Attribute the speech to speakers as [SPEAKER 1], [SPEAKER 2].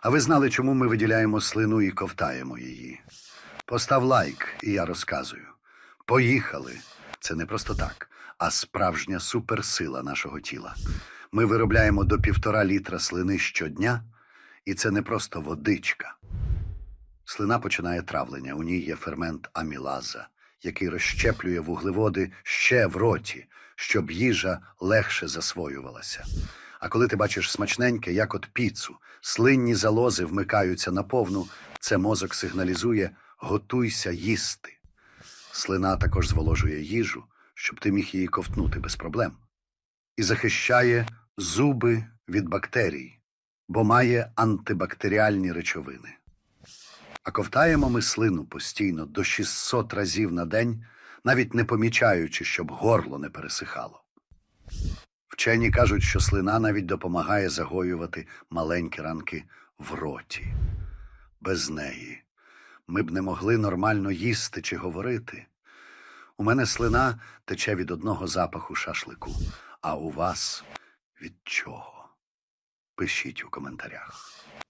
[SPEAKER 1] А ви знали, чому ми виділяємо слину і ковтаємо її? Постав лайк, і я розказую. Поїхали. Це не просто так, а справжня суперсила нашого тіла. Ми виробляємо до півтора літра слини щодня, і це не просто водичка. Слина починає травлення. У ній є фермент амілаза, який розщеплює вуглеводи ще в роті, щоб їжа легше засвоювалася. А коли ти бачиш смачненьке, як от піцу, слинні залози вмикаються наповну, це мозок сигналізує готуйся їсти. Слина також зволожує їжу, щоб ти міг її ковтнути без проблем. І захищає зуби від бактерій, бо має антибактеріальні речовини. А ковтаємо ми слину постійно до 600 разів на день, навіть не помічаючи, щоб горло не пересихало. Вчені кажуть, що слина навіть допомагає загоювати маленькі ранки в роті. Без неї ми б не могли нормально їсти чи говорити. У мене слина тече від одного запаху шашлику, а у вас від чого? Пишіть у коментарях.